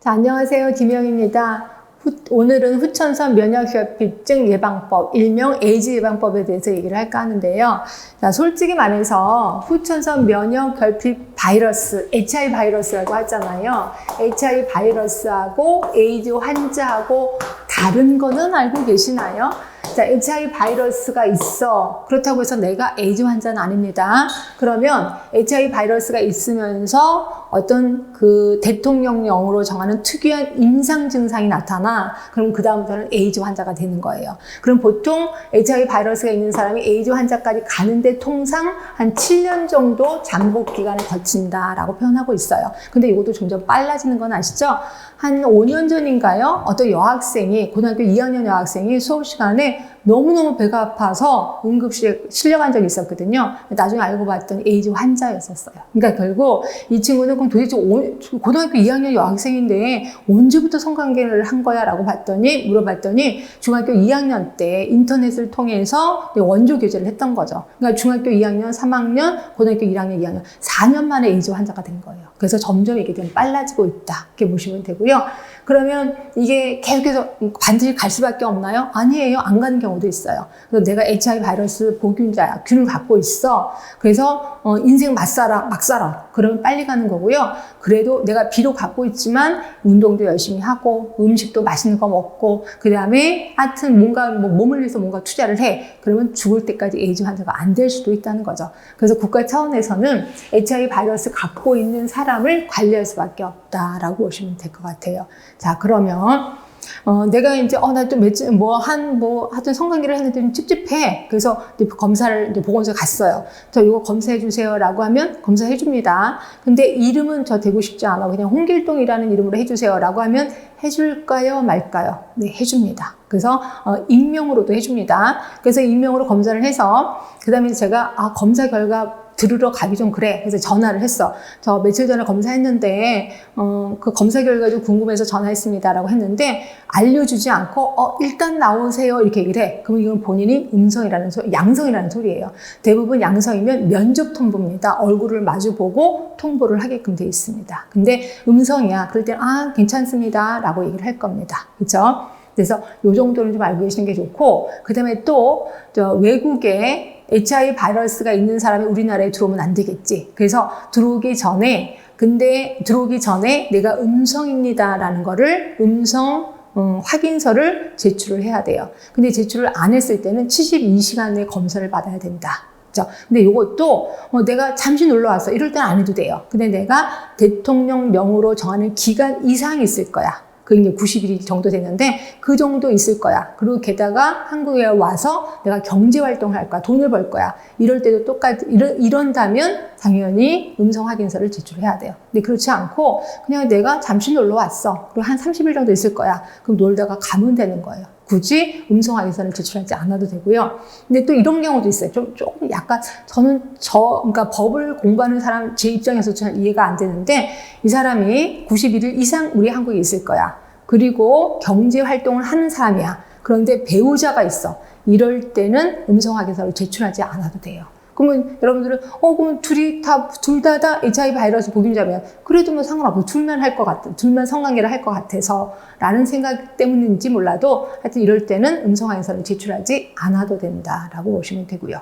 자, 안녕하세요. 김영입니다. 후- 오늘은 후천선 면역결핍증 예방법, 일명 에이즈 예방법에 대해서 얘기를 할까 하는데요. 자, 솔직히 말해서 후천선 면역결핍 바이러스, HIV 바이러스라고 하잖아요. HIV 바이러스하고 에이즈 환자하고 다른 거는 알고 계시나요? 자, HIV 바이러스가 있어. 그렇다고 해서 내가 에이즈 환자는 아닙니다. 그러면 HIV 바이러스가 있으면서 어떤 그 대통령령으로 정하는 특이한 임상 증상이 나타나. 그럼 그 다음부터는 에이즈 환자가 되는 거예요. 그럼 보통 HIV 바이러스가 있는 사람이 에이즈 환자까지 가는데 통상 한 7년 정도 잠복 기간을 거친다라고 표현하고 있어요. 근데 이것도 점점 빨라지는 건 아시죠? 한 5년 전인가요? 어떤 여학생이, 고등학교 2학년 여학생이 수업 시간에 너무너무 배가 아파서 응급실에 실려간 적이 있었거든요. 나중에 알고 봤더니 에이즈 환자였었어요. 그러니까 결국 이 친구는 그럼 도대체 오- 고등학교 2학년 여학생인데 언제부터 성관계를 한 거야? 라고 봤더니, 물어봤더니 중학교 2학년 때 인터넷을 통해서 원조 교제를 했던 거죠. 그러니까 중학교 2학년, 3학년, 고등학교 1학년, 2학년, 4년 만에 에이즈 환자가 된 거예요. 그래서 점점 이게 좀 빨라지고 있다. 이렇게 보시면 되고요. 그러면 이게 계속해서 반드시 갈 수밖에 없나요? 아니에요. 안 가는 경우도 있어요. 그래서 내가 HIV 바이러스 보균자야. 균을 갖고 있어. 그래서 어, 인생 맞살아, 막 살아. 그러면 빨리 가는 거고요. 그래도 내가 비록 갖고 있지만 운동도 열심히 하고 음식도 맛있는 거 먹고 그 다음에 하여튼 뭔가 뭐 몸을 위해서 뭔가 투자를 해. 그러면 죽을 때까지 에이즈 환자가 안 될 수도 있다는 거죠. 그래서 국가 차원에서는 HIV 바이러스 갖고 있는 사람을 관리할 수밖에 없다라고 보시면 될 것 같아요. 자, 그러면 어, 내가 이제, 어, 나 좀 며칠, 뭐, 한, 뭐, 하여튼 성관계를 했는데 좀 찝찝해. 그래서 이제 검사를, 이제 보건소에 갔어요. 저 이거 검사해 주세요. 라고 하면 검사해 줍니다. 근데 이름은 저 되고 싶지 않아. 그냥 홍길동이라는 이름으로 해 주세요. 라고 하면 해줄까요? 말까요? 네, 해줍니다. 그래서, 어, 익명으로도 해줍니다. 그래서 익명으로 검사를 해서, 그 다음에 제가, 아, 검사 결과 들으러 가기 좀 그래. 그래서 전화를 했어. 저 며칠 전에 검사했는데, 어, 그 검사 결과도 궁금해서 전화했습니다라고 했는데, 알려주지 않고, 어, 일단 나오세요. 이렇게 얘기를 해. 그럼 이건 본인이 음성이라는 소 양성이라는 소리예요. 대부분 양성이면 면접 통보입니다. 얼굴을 마주보고 통보를 하게끔 돼 있습니다. 근데 음성이야. 그럴 땐, 아, 괜찮습니다. 라고 얘기를 할 겁니다. 그죠? 그래서 요 정도는 좀 알고 계시는 게 좋고, 그 다음에 또, 저 외국에 HIV 바이러스가 있는 사람이 우리나라에 들어오면 안 되겠지. 그래서 들어오기 전에, 근데 들어오기 전에 내가 음성입니다라는 거를 음성 음, 확인서를 제출을 해야 돼요. 근데 제출을 안 했을 때는 72시간 내에 검사를 받아야 된다. 그죠? 근데 이것도 어, 내가 잠시 놀러 왔어. 이럴 때는 안 해도 돼요. 근데 내가 대통령령으로 정하는 기간 이상이 있을 거야. 그 이제 90일 정도 되는데 그 정도 있을 거야. 그리고 게다가 한국에 와서 내가 경제 활동을 할 거야. 돈을 벌 거야. 이럴 때도 똑같 이러, 이런 다면 당연히 음성 확인서를 제출해야 돼요. 근데 그렇지 않고 그냥 내가 잠시 놀러 왔어. 그리고 한 30일 정도 있을 거야. 그럼 놀다가 가면 되는 거예요. 굳이 음성 확인서를 제출하지 않아도 되고요. 근데 또 이런 경우도 있어요. 좀 조금 약간 저는 저 그러니까 법을 공부하는 사람 제 입장에서 잘 이해가 안 되는데 이 사람이 91일 이상 우리 한국에 있을 거야. 그리고 경제 활동을 하는 사람이야. 그런데 배우자가 있어. 이럴 때는 음성 확인서를 제출하지 않아도 돼요. 그러면 여러분들은 어 그럼 둘이 다 둘 다 다 HIV 바이러스 보균자면 그래도 뭐 상관없고 둘만 할 것 같아 둘만 성관계를 할 것 같아서라는 생각 때문인지 몰라도 하여튼 이럴 때는 음성 확인서를 제출하지 않아도 된다라고 보시면 되고요.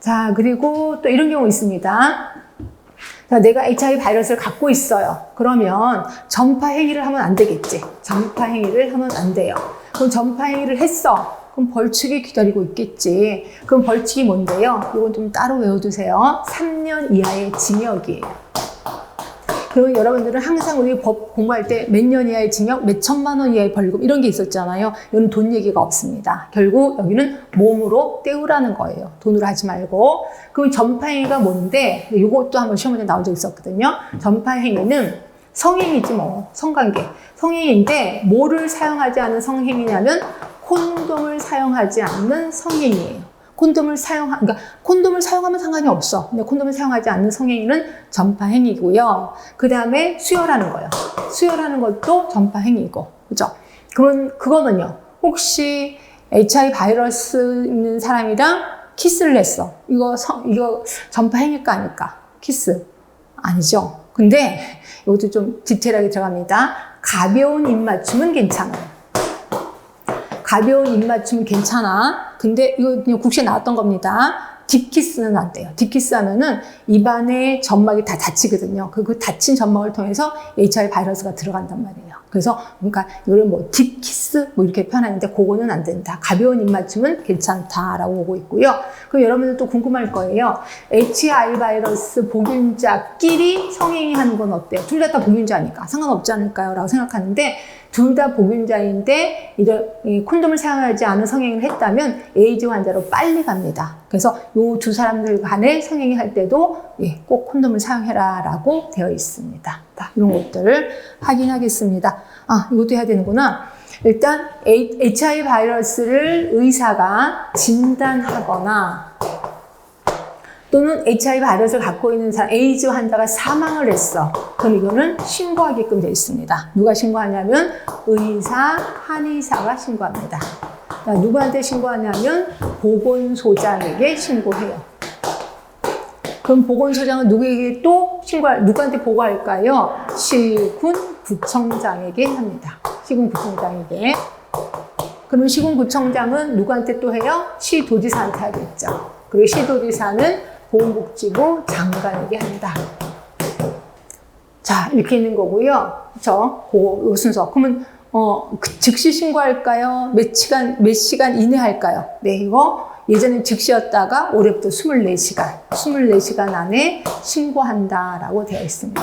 자 그리고 또 이런 경우 있습니다. 자, 내가 HIV 바이러스를 갖고 있어요. 그러면 전파 행위를 하면 안 되겠지. 전파 행위를 하면 안 돼요. 그럼 전파 행위를 했어. 그럼 벌칙이 기다리고 있겠지. 그럼 벌칙이 뭔데요? 이건 좀 따로 외워두세요. 3년 이하의 징역이에요. 그리고 여러분들은 항상 우리 법 공부할 때 몇 년 이하의 징역, 몇 천만 원 이하의 벌금 이런 게 있었잖아요. 여기는 돈 얘기가 없습니다. 결국 여기는 몸으로 때우라는 거예요. 돈으로 하지 말고. 그럼 전파행위가 뭔데? 이것도 한번 시험에 나온 적 있었거든요. 전파행위는 성행위지 뭐 성관계. 성행위인데 뭐를 사용하지 않은 성행위냐면 콘돔을 사용하지 않는 성행위예요. 콘돔을 사용, 그러니까 콘돔을 사용하면 상관이 없어. 근데 콘돔을 사용하지 않는 성행위는 전파행위고요. 그 다음에 수혈하는 거예요. 수혈하는 것도 전파행위고, 그죠? 그러면 그거는요. 혹시 HIV 바이러스 있는 사람이랑 키스를 했어. 이거 성, 이거 전파행위가 아닐까? 키스 아니죠. 근데 이것도 좀 디테일하게 들어갑니다. 가벼운 입맞춤은 괜찮아요. 가벼운 입맞춤은 괜찮아. 근데 이거 그냥 국시에 나왔던 겁니다. 딥키스는 안 돼요. 딥키스 하면은 입안에 점막이 다 닫히거든요. 그, 그 닫힌 점막을 통해서 HIV 바이러스가 들어간단 말이에요. 그래서 그러니까 이거를 뭐 딥키스 뭐 이렇게 표현하는데 그거는 안 된다. 가벼운 입맞춤은 괜찮다라고 보고 있고요. 그럼 여러분들 또 궁금할 거예요. HIV 바이러스 복균자끼리 성행위 하는 건 어때요? 둘 다 다 복균자니까 상관없지 않을까요? 라고 생각하는데 둘 다 복균자인데 이런 이 콘돔을 사용하지 않은 성행위를 했다면 에이즈 환자로 빨리 갑니다. 그래서 요두 사람들 간에 성행위 할 때도 예, 꼭 콘돔을 사용해라라고 되어 있습니다. 자, 이런 것들을 확인하겠습니다. 아, 이것도 해야 되는구나. 일단 HIV 바이러스를 의사가 진단하거나 또는 HIV 바이러스를 갖고 있는 사람, 에이즈 환자가 사망을 했어. 그럼 이거는 신고하게끔 되어 있습니다. 누가 신고하냐면 의사, 한의사가 신고합니다. 자, 누구한테 신고하냐면 보건소장에게 신고해요. 그럼 보건소장은 누구에게 또 신고할, 누구한테 보고할까요? 시군 구청장에게 합니다. 시군 구청장에게. 그러면 시군 구청장은 누구한테 또 해요? 시도지사한테 하겠죠. 그리고 시도지사는 보건복지부 장관에게 합니다. 자, 이렇게 있는 거고요. 그쵸? 그 순서. 그러면, 어, 그 즉시 신고할까요? 몇 시간, 몇 시간 이내 할까요? 네, 이거 예전에 즉시였다가 올해부터 24시간, 24시간 안에 신고한다라고 되어 있습니다.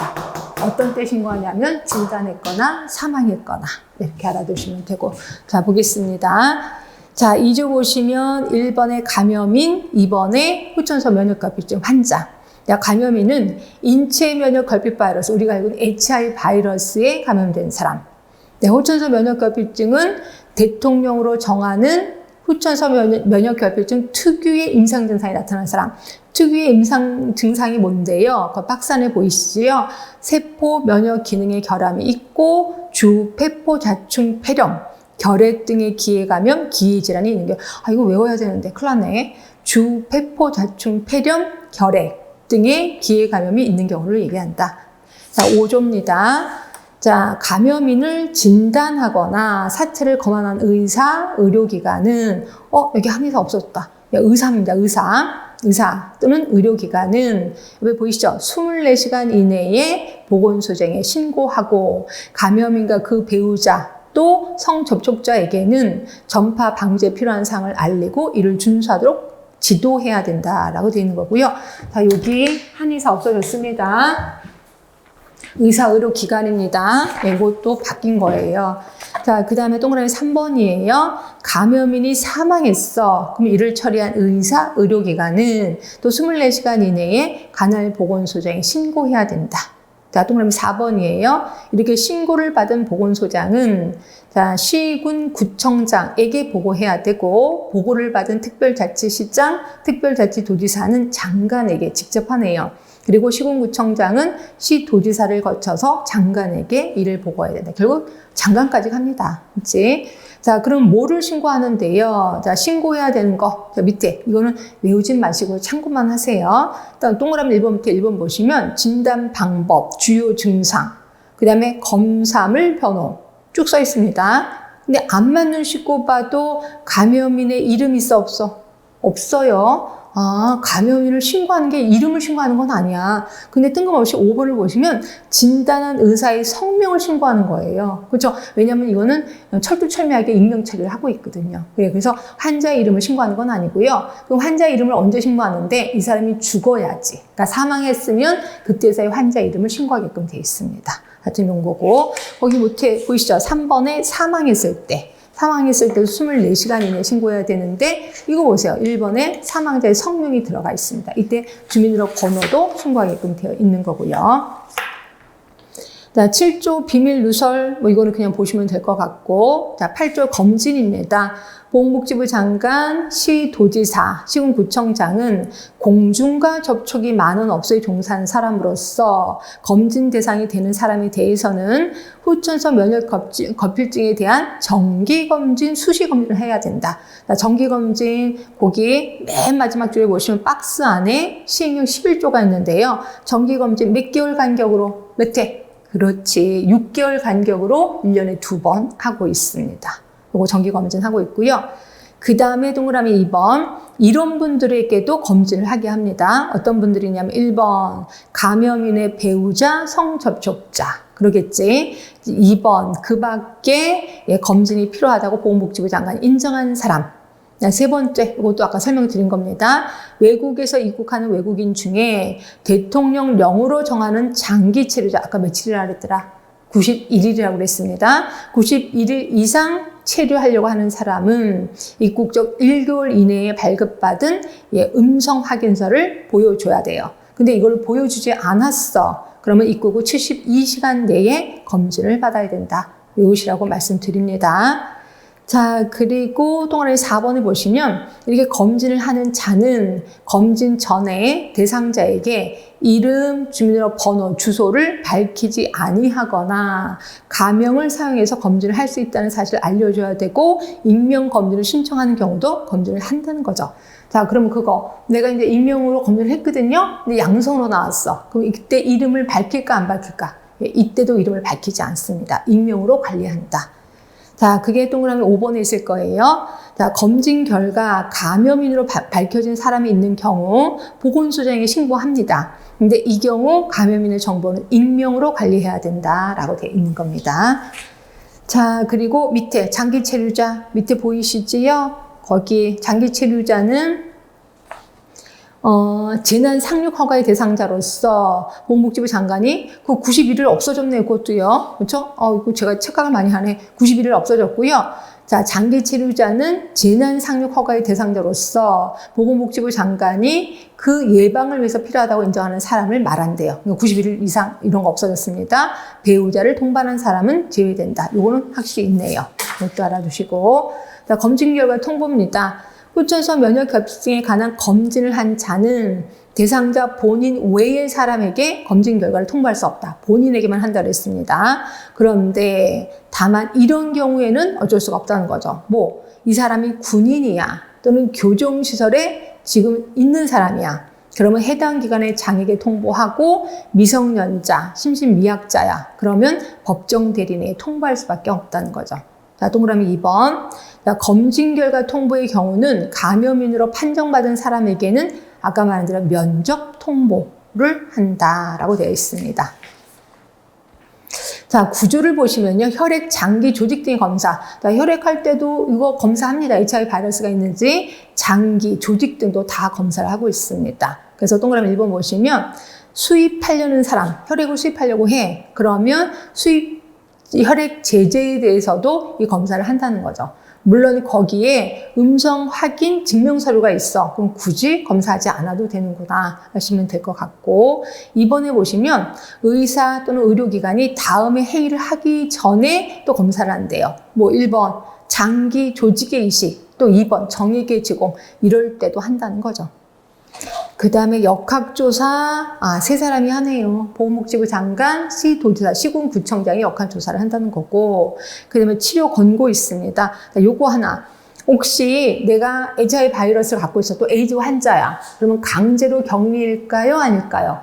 어떤 때 신고하냐면 진단했거나 사망했거나 이렇게 알아두시면 되고. 자, 보겠습니다. 자, 2조 보시면 1번에 감염인, 2번에 후천서 면역결핍증 환자. 자, 감염인은 인체 면역 결핍 바이러스, 우리가 알고 있는 HIV 바이러스에 감염된 사람. 네, 후천서 면역 결핍증은 대통령으로 정하는 후천서 면역 결핍증 특유의 임상 증상이 나타난 사람. 특유의 임상 증상이 뭔데요? 그 박산에 보이시죠? 세포 면역 기능의 결함이 있고 주 폐포 자충 폐렴, 결핵 등의 기해 감염, 기해 질환이 있는 게 아, 이거 외워야 되는데 큰일 났네. 주 폐포 자충 폐렴, 결핵 등의 기해 감염이 있는 경우를 얘기한다. 자, 5조입니다. 자, 감염인을 진단하거나 사체를 검안한 의사, 의료기관은 어, 여기 한의사 없었다. 의사입니다. 의사. 의사 또는 의료기관은 여기 보이시죠? 24시간 이내에 보건소장에 신고하고 감염인과 그 배우자 또 성접촉자에게는 전파 방지에 필요한 사항을 알리고 이를 준수하도록 지도해야 된다라고 되어 있는 거고요. 자, 여기 한의사 없어졌습니다. 의사 의료 기관입니다. 이것도 바뀐 거예요. 자, 그 다음에 동그라미 3번이에요. 감염인이 사망했어. 그럼 이를 처리한 의사 의료기관은 또 24시간 이내에 간헐 보건소장에 신고해야 된다. 자, 동그라미 4번이에요. 이렇게 신고를 받은 보건소장은 자, 시군 구청장에게 보고해야 되고 보고를 받은 특별자치시장, 특별자치도지사는 장관에게 직접 하네요. 그리고 시군구청장은 시도지사를 거쳐서 장관에게 이를 보고해야 된다. 결국 장관까지 갑니다. 그치? 자, 그럼 뭐를 신고하는데요? 자, 신고해야 되는 거. 자, 밑에. 이거는 외우진 마시고 참고만 하세요. 일단 동그라미 1번부터 1번 보시면 진단 방법, 주요 증상, 그 다음에 검사물 변호 쭉 써 있습니다. 근데 안 맞는 씻고 봐도 감염인의 이름 있어 없어? 없어요. 아, 감염인을 신고하는 게 이름을 신고하는 건 아니야. 근데 뜬금없이 5번을 보시면 진단한 의사의 성명을 신고하는 거예요. 그렇죠? 왜냐면 이거는 철두철미하게 익명 처리를 하고 있거든요. 그래서 환자의 이름을 신고하는 건 아니고요. 그럼 환자 이름을 언제 신고하는데 이 사람이 죽어야지. 그러니까 사망했으면 그때서야 환자 이름을 신고하게끔 돼 있습니다. 같은 용거고 거기 못해 보이시죠? 3번에 사망했을 때. 사망했을 때도 24시간 이내에 신고해야 되는데 이거 보세요. 1번에 사망자의 성명이 들어가 있습니다. 이때 주민등록 번호도 신고하게끔 되어 있는 거고요. 자, 7조 비밀 누설, 뭐 이거는 그냥 보시면 될 것 같고, 자, 8조 검진입니다. 보건복지부 장관, 시도지사, 시군구청장은 공중과 접촉이 많은 업소에 종사한 사람으로서 검진 대상이 되는 사람에 대해서는 후천성 면역 거필증에 대한 정기검진, 수시검진을 해야 된다. 정기검진, 거기 맨 마지막 줄에 보시면 박스 안에 시행령 11조가 있는데요. 정기검진 몇 개월 간격으로 몇 회? 그렇지. 6개월 간격으로 1년에 두 번 하고 있습니다. 요거 정기검진 하고 있고요. 그 다음에 동그라미 2번. 이런 분들에게도 검진을 하게 합니다. 어떤 분들이냐면 1번. 감염인의 배우자, 성접촉자. 그러겠지. 2번. 그 밖에 예, 검진이 필요하다고 보건복지부 장관이 인정한 사람. 자, 세 번째, 이것도 아까 설명드린 겁니다. 외국에서 입국하는 외국인 중에 대통령령으로 정하는 장기 체류자, 아까 며칠이라 그랬더라? 91일이라고 그랬습니다. 91일 이상 체류하려고 하는 사람은 입국적 1개월 이내에 발급받은 예, 음성 확인서를 보여줘야 돼요. 근데 이걸 보여주지 않았어. 그러면 입국 후 72시간 내에 검진을 받아야 된다. 외우시라고 말씀드립니다. 자, 그리고 동아리 4번을 보시면 이렇게 검진을 하는 자는 검진 전에 대상자에게 이름, 주민번호, 주소를 밝히지 아니하거나 가명을 사용해서 검진을 할 수 있다는 사실을 알려줘야 되고 익명 검진을 신청하는 경우도 검진을 한다는 거죠. 자, 그럼 그거 내가 이제 익명으로 검진을 했거든요. 근데 양성으로 나왔어. 그럼 이때 이름을 밝힐까 안 밝힐까? 예, 이때도 이름을 밝히지 않습니다. 익명으로 관리한다. 자, 그게 동그라미 5번에 있을 거예요. 자, 검진 결과 감염인으로 바- 밝혀진 사람이 있는 경우 보건소장에 신고합니다. 근데 이 경우 감염인의 정보는 익명으로 관리해야 된다라고 되어 있는 겁니다. 자, 그리고 밑에 장기 체류자 밑에 보이시지요? 거기 장기 체류자는 어, 재난 상륙 허가의 대상자로서 보건복지부 장관이 그 91일 없어졌네, 그것도요. 그렇죠? 어, 이거 제가 착각을 많이 하네. 91일 없어졌고요. 자, 장기 치료자는 재난 상륙 허가의 대상자로서 보건복지부 장관이 그 예방을 위해서 필요하다고 인정하는 사람을 말한대요. 91일 이상 이런 거 없어졌습니다. 배우자를 동반한 사람은 제외된다. 이거는 확실히 있네요. 이것도 알아두시고. 자, 검진 결과 통보입니다. 후천성 면역 결핍증에 관한 검진을 한 자는 대상자 본인 외의 사람에게 검진 결과를 통보할 수 없다. 본인에게만 한다고 했습니다. 그런데 다만 이런 경우에는 어쩔 수가 없다는 거죠. 뭐, 이 사람이 군인이야. 또는 교정시설에 지금 있는 사람이야. 그러면 해당 기관의 장에게 통보하고 미성년자, 심신미약자야. 그러면 법정 대리인에 통보할 수밖에 없다는 거죠. 자, 동그라미 2번. 자, 검진 결과 통보의 경우는 감염인으로 판정받은 사람에게는 아까 말한 대로 면접 통보를 한다라고 되어 있습니다. 자, 구조를 보시면요. 혈액, 장기, 조직 등의 검사. 자, 혈액할 때도 이거 검사합니다. HIV 바이러스가 있는지, 장기, 조직 등도 다 검사를 하고 있습니다. 그래서 동그라미 1번 보시면 수입하려는 사람, 혈액을 수입하려고 해. 그러면 수입 혈액 제재에 대해서도 이 검사를 한다는 거죠. 물론 거기에 음성 확인 증명 서류가 있어. 그럼 굳이 검사하지 않아도 되는구나 하시면 될 것 같고 이번에 보시면 의사 또는 의료기관이 다음에 회의를 하기 전에 또 검사를 한대요. 뭐 1번 장기 조직의 이식 또 2번 정액의 제공 이럴 때도 한다는 거죠. 그 다음에 역학조사, 아, 세 사람이 하네요. 보건복지부 장관, 시 도지사, 시군 구청장이 역학조사를 한다는 거고, 그 다음에 치료 권고 있습니다. 자, 요거 하나. 혹시 내가 HIV 바이러스를 갖고 있어, 또 에이즈 환자야. 그러면 강제로 격리일까요? 아닐까요?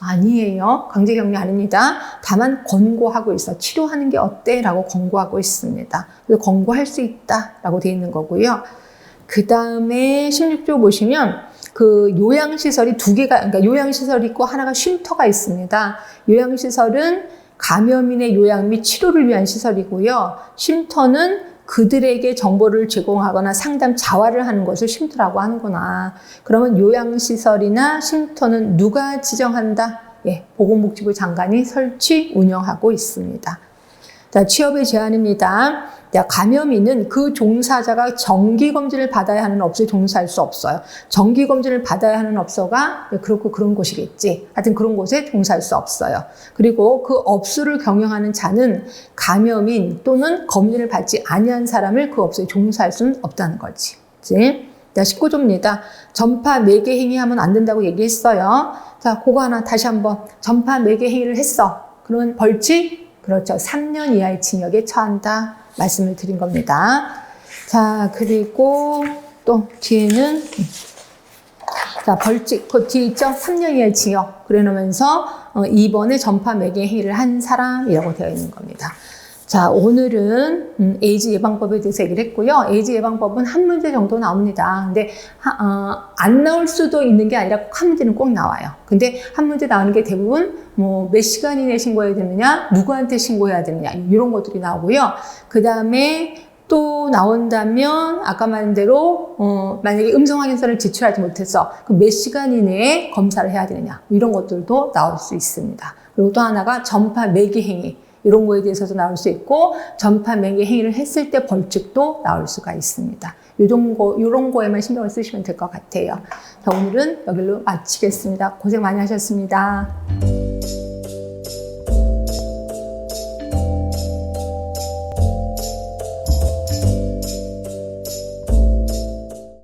아니에요. 강제 격리 아닙니다. 다만 권고하고 있어. 치료하는 게 어때? 라고 권고하고 있습니다. 그래서 권고할 수 있다. 라고 되어 있는 거고요. 그 다음에 16조 보시면, 그 요양시설이 두 개가, 그러니까 요양시설이 있고 하나가 쉼터가 있습니다. 요양시설은 감염인의 요양 및 치료를 위한 시설이고요. 쉼터는 그들에게 정보를 제공하거나 상담 자활을 하는 것을 쉼터라고 하는구나. 그러면 요양시설이나 쉼터는 누가 지정한다? 예, 보건복지부 장관이 설치, 운영하고 있습니다. 자, 취업의 제한입니다. 자, 감염인은 그 종사자가 정기검진을 받아야 하는 업소에 종사할 수 없어요. 정기검진을 받아야 하는 업소가 그렇고 그런 곳이겠지. 하여튼 그런 곳에 종사할 수 없어요. 그리고 그 업소를 경영하는 자는 감염인 또는 검진을 받지 아니한 사람을 그 업소에 종사할 수는 없다는 거지. 자, 19조입니다. 전파 매개 행위하면 안 된다고 얘기했어요. 자, 그거 하나 다시 한번. 전파 매개 행위를 했어. 그러면 벌칙? 그렇죠. 3년 이하의 징역에 처한다. 말씀을 드린 겁니다. 자, 그리고 또 뒤에는 자, 벌칙, 그 뒤에 있죠? 3년 이하의 징역. 그래 놓으면서 어, 2번에 전파 매개 행위를 한 사람이라고 되어 있는 겁니다. 자, 오늘은 음, 에이즈 예방법에 대해서 얘기를 했고요. 에이즈 예방법은 한 문제 정도 나옵니다. 근데 하- 어, 안 나올 수도 있는 게 아니라 꼭한 문제는 꼭 나와요. 근데 한 문제 나오는 게 대부분 뭐 몇 시간 이내에 신고해야 되느냐, 누구한테 신고해야 되느냐 이런 것들이 나오고요. 그 다음에 또 나온다면 아까 말한 대로 어, 만약에 음성 확인서를 제출하지 못했어 그럼 몇 시간 이내에 검사를 해야 되느냐 이런 것들도 나올 수 있습니다. 그리고 또 하나가 전파 매개 행위 이런 거에 대해서도 나올 수 있고 전파 매개 행위를 했을 때 벌칙도 나올 수가 있습니다. 이런 거 이런 거에만 신경을 쓰시면 될 것 같아요. 자, 오늘은 여기로 마치겠습니다. 고생 많이 하셨습니다.